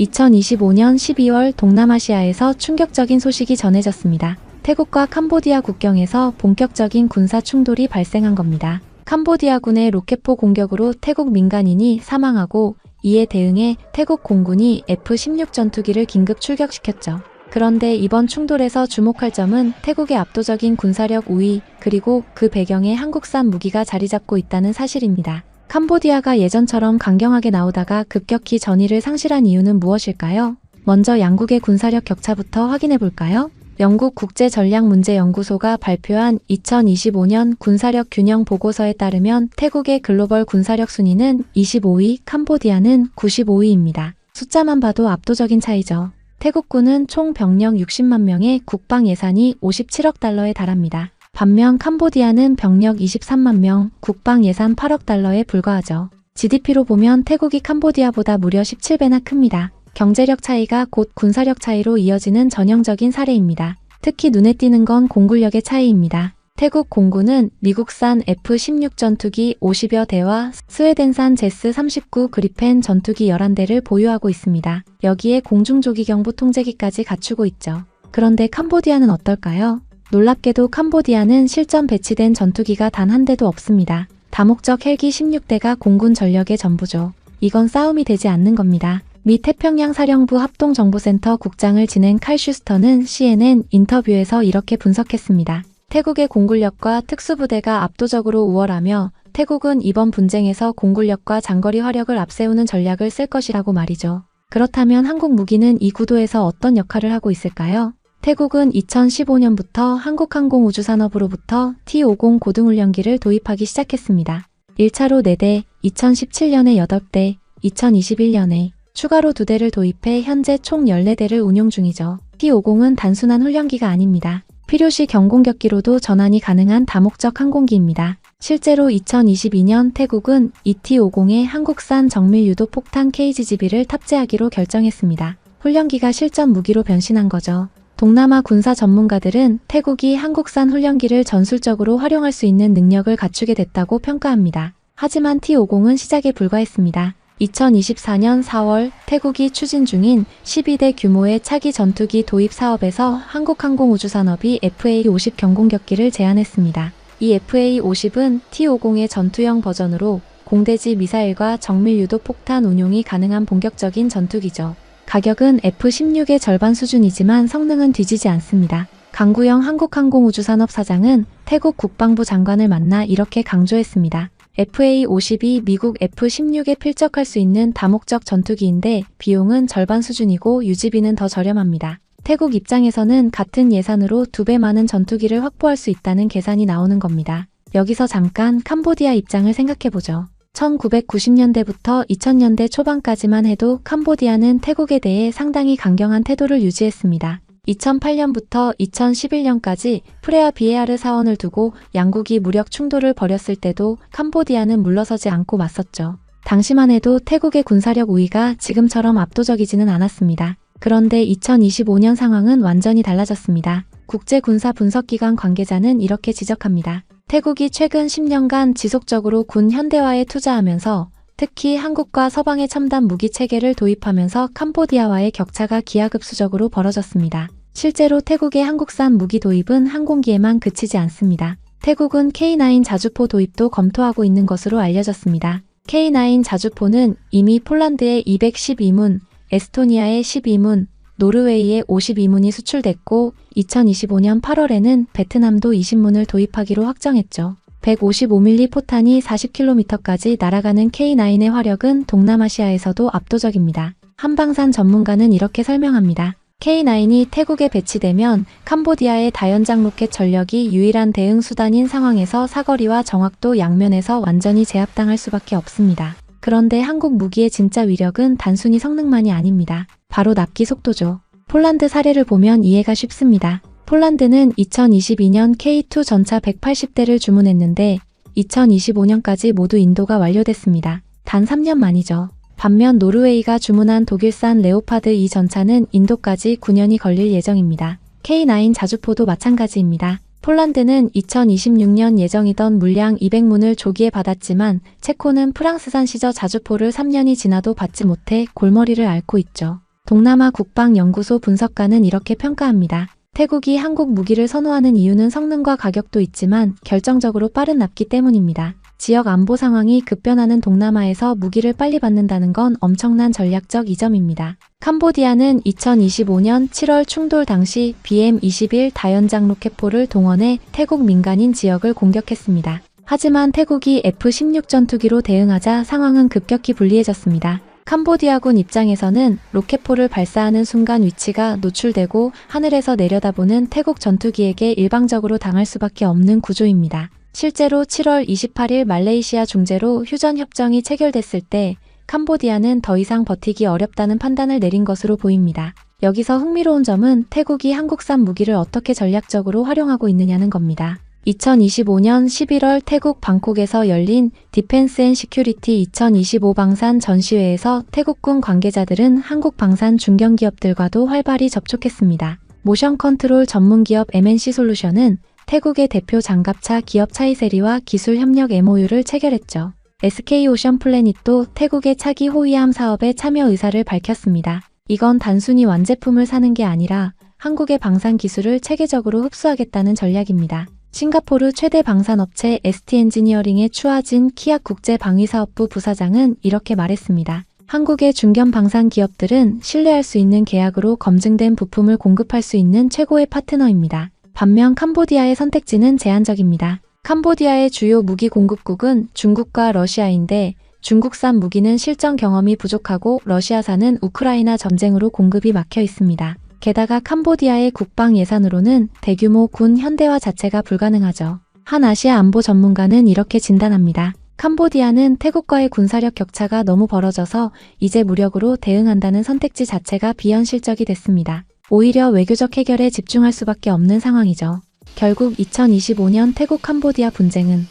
2025년 12월 동남아시아에서 충격적인 소식이 전해졌습니다. 태국과 캄보디아 국경에서 본격적인 군사 충돌이 발생한 겁니다. 캄보디아군의 로켓포 공격으로 태국 민간인이 사망하고 이에 대응해 태국 공군이 F-16 전투기를 긴급 출격시켰죠. 그런데 이번 충돌에서 주목할 점은 태국의 압도적인 군사력 우위 그리고 그 배경에 한국산 무기가 자리 잡고 있다는 사실입니다. 캄보디아가 예전처럼 강경하게 나오다가 급격히 전의를 상실한 이유는 무엇일까요? 먼저 양국의 군사력 격차부터 확인해 볼까요? 영국 국제전략문제연구소가 발표한 2025년 군사력 균형 보고서에 따르면 태국의 글로벌 군사력 순위는 25위, 캄보디아는 95위입니다. 숫자만 봐도 압도적인 차이죠. 태국군은 총 병력 60만 명에 국방 예산이 57억 달러에 달합니다. 반면 캄보디아는 병력 23만 명, 국방 예산 8억 달러에 불과하죠. GDP로 보면 태국이 캄보디아보다 무려 17배나 큽니다. 경제력 차이가 곧 군사력 차이로 이어지는 전형적인 사례입니다. 특히 눈에 띄는 건 공군력의 차이입니다. 태국 공군은 미국산 F-16 전투기 50여 대와 스웨덴산 제스 39 그리펜 전투기 11대를 보유하고 있습니다. 여기에 공중조기경보 통제기까지 갖추고 있죠. 그런데 캄보디아는 어떨까요? 놀랍게도 캄보디아는 실전 배치된 전투기가 단 한 대도 없습니다. 다목적 헬기 16대가 공군 전력의 전부죠. 이건 싸움이 되지 않는 겁니다. 미 태평양 사령부 합동정보센터 국장을 지낸 칼 슈스터는 CNN 인터뷰에서 이렇게 분석했습니다. 태국의 공군력과 특수부대가 압도적으로 우월하며 태국은 이번 분쟁에서 공군력과 장거리 화력을 앞세우는 전략을 쓸 것이라고 말이죠. 그렇다면 한국 무기는 이 구도에서 어떤 역할을 하고 있을까요? 태국은 2015년부터 한국항공우주산업으로부터 T-50 고등훈련기를 도입하기 시작했습니다. 1차로 4대, 2017년에 8대, 2021년에 추가로 2대를 도입해 현재 총 14대를 운용 중이죠. T-50은 단순한 훈련기가 아닙니다. 필요시 경공격기로도 전환이 가능한 다목적 항공기입니다. 실제로 2022년 태국은 ET-50에 한국산 정밀 유도 폭탄 KGGB를 탑재하기로 결정했습니다. 훈련기가 실전 무기로 변신한 거죠. 동남아 군사 전문가들은 태국이 한국산 훈련기를 전술적으로 활용할 수 있는 능력을 갖추게 됐다고 평가합니다. 하지만 T-50은 시작에 불과했습니다. 2024년 4월 태국이 추진 중인 12대 규모의 차기 전투기 도입 사업에서 한국항공우주산업이 FA-50 경공격기를 제안했습니다. 이 FA-50은 T-50의 전투형 버전으로 공대지 미사일과 정밀 유도 폭탄 운용이 가능한 본격적인 전투기죠. 가격은 F-16의 절반 수준이지만 성능은 뒤지지 않습니다. 강구영 한국항공우주산업 사장은 태국 국방부 장관을 만나 이렇게 강조했습니다. FA-50이 미국 F-16에 필적할 수 있는 다목적 전투기인데 비용은 절반 수준이고 유지비는 더 저렴합니다. 태국 입장에서는 같은 예산으로 두 배 많은 전투기를 확보할 수 있다는 계산이 나오는 겁니다. 여기서 잠깐 캄보디아 입장을 생각해보죠. 1990년대부터 2000년대 초반까지만 해도 캄보디아는 태국에 대해 상당히 강경한 태도를 유지했습니다. 2008년부터 2011년까지 프레아 비에아르 사원을 두고 양국이 무력 충돌을 벌였을 때도 캄보디아는 물러서지 않고 맞섰죠. 당시만 해도 태국의 군사력 우위가 지금처럼 압도적이지는 않았습니다. 그런데 2025년 상황은 완전히 달라졌습니다. 국제군사분석기관 관계자는 이렇게 지적합니다. 태국이 최근 10년간 지속적으로 군 현대화에 투자하면서 특히 한국과 서방의 첨단 무기 체계를 도입하면서 캄보디아와의 격차가 기하급수적으로 벌어졌습니다. 실제로 태국의 한국산 무기 도입은 항공기에만 그치지 않습니다. 태국은 K9 자주포 도입도 검토하고 있는 것으로 알려졌습니다. K9 자주포는 이미 폴란드에 212문, 에스토니아에 12문, 노르웨이에 52문이 수출됐고 2025년 8월에는 베트남도 20문을 도입하기로 확정했죠. 155mm 포탄이 40km까지 날아가는 K9의 화력은 동남아시아에서도 압도적입니다. 한방산 전문가는 이렇게 설명합니다. K9이 태국에 배치되면 캄보디아의 다연장 로켓 전력이 유일한 대응 수단인 상황에서 사거리와 정확도 양면에서 완전히 제압당할 수밖에 없습니다. 그런데 한국 무기의 진짜 위력은 단순히 성능만이 아닙니다. 바로 납기 속도죠. 폴란드 사례를 보면 이해가 쉽습니다. 폴란드는 2022년 K2 전차 180대를 주문했는데 2025년까지 모두 인도가 완료됐습니다. 단 3년 만이죠. 반면 노르웨이가 주문한 독일산 레오파드 2 전차는 인도까지 9년이 걸릴 예정입니다. K9 자주포도 마찬가지입니다. 폴란드는 2026년 예정이던 물량 200문을 조기에 받았지만 체코는 프랑스산 시저 자주포를 3년이 지나도 받지 못해 골머리를 앓고 있죠. 동남아 국방연구소 분석가는 이렇게 평가합니다. 태국이 한국 무기를 선호하는 이유는 성능과 가격도 있지만 결정적으로 빠른 납기 때문입니다. 지역 안보 상황이 급변하는 동남아에서 무기를 빨리 받는다는 건 엄청난 전략적 이점입니다. 캄보디아는 2025년 7월 충돌 당시 BM-21 다연장 로켓포를 동원해 태국 민간인 지역을 공격했습니다. 하지만 태국이 F-16 전투기로 대응하자 상황은 급격히 불리해졌습니다. 캄보디아군 입장에서는 로켓포를 발사하는 순간 위치가 노출되고 하늘에서 내려다보는 태국 전투기에게 일방적으로 당할 수밖에 없는 구조입니다. 실제로 7월 28일 말레이시아 중재로 휴전 협정이 체결됐을 때 캄보디아는 더 이상 버티기 어렵다는 판단을 내린 것으로 보입니다. 여기서 흥미로운 점은 태국이 한국산 무기를 어떻게 전략적으로 활용하고 있느냐는 겁니다. 2025년 11월 태국 방콕에서 열린 디펜스 앤 시큐리티 2025 방산 전시회에서 태국군 관계자들은 한국 방산 중견기업들과도 활발히 접촉했습니다. 모션 컨트롤 전문기업 MNC 솔루션은 태국의 대표 장갑차 기업 차이세리와 기술 협력 MOU를 체결했죠. SK 오션 플래닛도 태국의 차기 호위함 사업에 참여 의사를 밝혔습니다. 이건 단순히 완제품을 사는 게 아니라 한국의 방산 기술을 체계적으로 흡수하겠다는 전략입니다. 싱가포르 최대 방산업체 ST 엔지니어링의 추하진 키약 국제방위사업부 부사장은 이렇게 말했습니다. 한국의 중견 방산 기업들은 신뢰할 수 있는 계약으로 검증된 부품을 공급할 수 있는 최고의 파트너입니다. 반면 캄보디아의 선택지는 제한적입니다. 캄보디아의 주요 무기 공급국은 중국과 러시아인데 중국산 무기는 실전 경험이 부족하고 러시아산은 우크라이나 전쟁으로 공급이 막혀 있습니다. 게다가 캄보디아의 국방 예산으로는 대규모 군 현대화 자체가 불가능하죠. 한 아시아 안보 전문가는 이렇게 진단합니다. 캄보디아는 태국과의 군사력 격차가 너무 벌어져서 이제 무력으로 대응한다는 선택지 자체가 비현실적이 됐습니다. 오히려 외교적 해결에 집중할 수밖에 없는 상황이죠. 결국 2025년 태국 캄보디아 분쟁은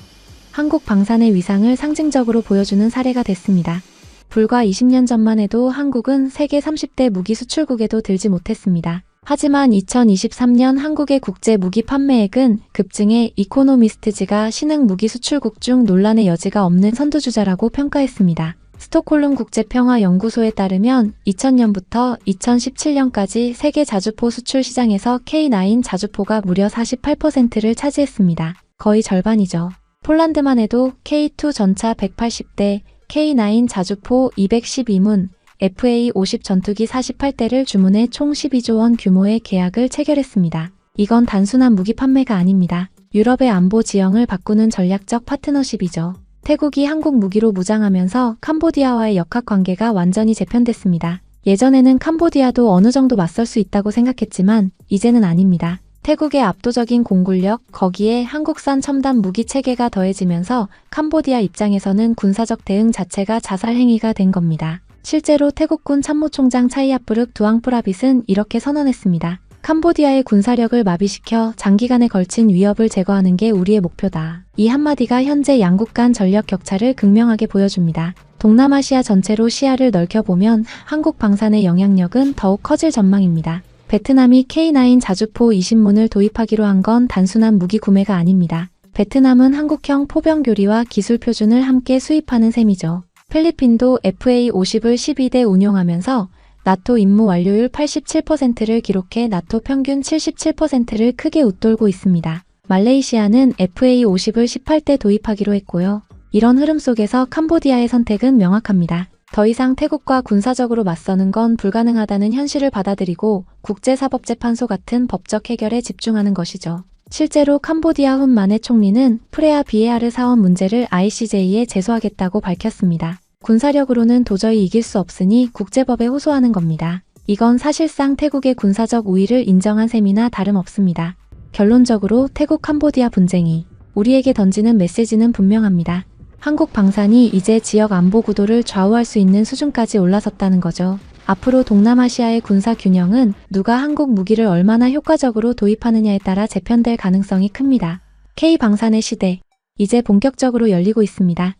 한국 방산의 위상을 상징적으로 보여주는 사례가 됐습니다. 불과 20년 전만 해도 한국은 세계 30대 무기 수출국에도 들지 못했습니다. 하지만 2023년 한국의 국제 무기 판매액은 급증해 이코노미스트지가 신흥 무기 수출국 중 논란의 여지가 없는 선두주자라고 평가했습니다. 스톡홀름 국제평화연구소에 따르면 2000년부터 2017년까지 세계 자주포 수출 시장에서 K9 자주포가 무려 48%를 차지했습니다. 거의 절반이죠. 폴란드만 해도 K2 전차 180대, K9 자주포 212문, FA50 전투기 48대를 주문해 총 12조 원 규모의 계약을 체결했습니다. 이건 단순한 무기 판매가 아닙니다. 유럽의 안보 지형을 바꾸는 전략적 파트너십이죠. 태국이 한국 무기로 무장하면서 캄보디아와의 역학 관계가 완전히 재편됐습니다. 예전에는 캄보디아도 어느 정도 맞설 수 있다고 생각했지만 이제는 아닙니다. 태국의 압도적인 공군력, 거기에 한국산 첨단 무기 체계가 더해지면서 캄보디아 입장에서는 군사적 대응 자체가 자살 행위가 된 겁니다. 실제로 태국군 참모총장 차이아프륵 두앙프라빗은 이렇게 선언했습니다. 캄보디아의 군사력을 마비시켜 장기간에 걸친 위협을 제거하는 게 우리의 목표다. 이 한마디가 현재 양국 간 전력 격차를 극명하게 보여줍니다. 동남아시아 전체로 시야를 넓혀보면 한국 방산의 영향력은 더욱 커질 전망입니다. 베트남이 K9 자주포 20문을 도입하기로 한 건 단순한 무기 구매가 아닙니다. 베트남은 한국형 포병 교리와 기술 표준을 함께 수입하는 셈이죠. 필리핀도 FA50을 12대 운용하면서 나토 임무 완료율 87%를 기록해 나토 평균 77%를 크게 웃돌고 있습니다. 말레이시아는 FA50을 18대 도입하기로 했고요. 이런 흐름 속에서 캄보디아의 선택은 명확합니다. 더 이상 태국과 군사적으로 맞서는 건 불가능하다는 현실을 받아들이고 국제사법재판소 같은 법적 해결에 집중하는 것이죠. 실제로 캄보디아 훈 만의 총리는 프레아 비에아르 사원 문제를 ICJ에 제소하겠다고 밝혔습니다. 군사력으로는 도저히 이길 수 없으니 국제법에 호소하는 겁니다. 이건 사실상 태국의 군사적 우위를 인정한 셈이나 다름없습니다. 결론적으로 태국 캄보디아 분쟁이 우리에게 던지는 메시지는 분명합니다. 한국 방산이 이제 지역 안보 구도를 좌우할 수 있는 수준까지 올라섰다는 거죠. 앞으로 동남아시아의 군사 균형은 누가 한국 무기를 얼마나 효과적으로 도입하느냐에 따라 재편될 가능성이 큽니다. K 방산의 시대, 이제 본격적으로 열리고 있습니다.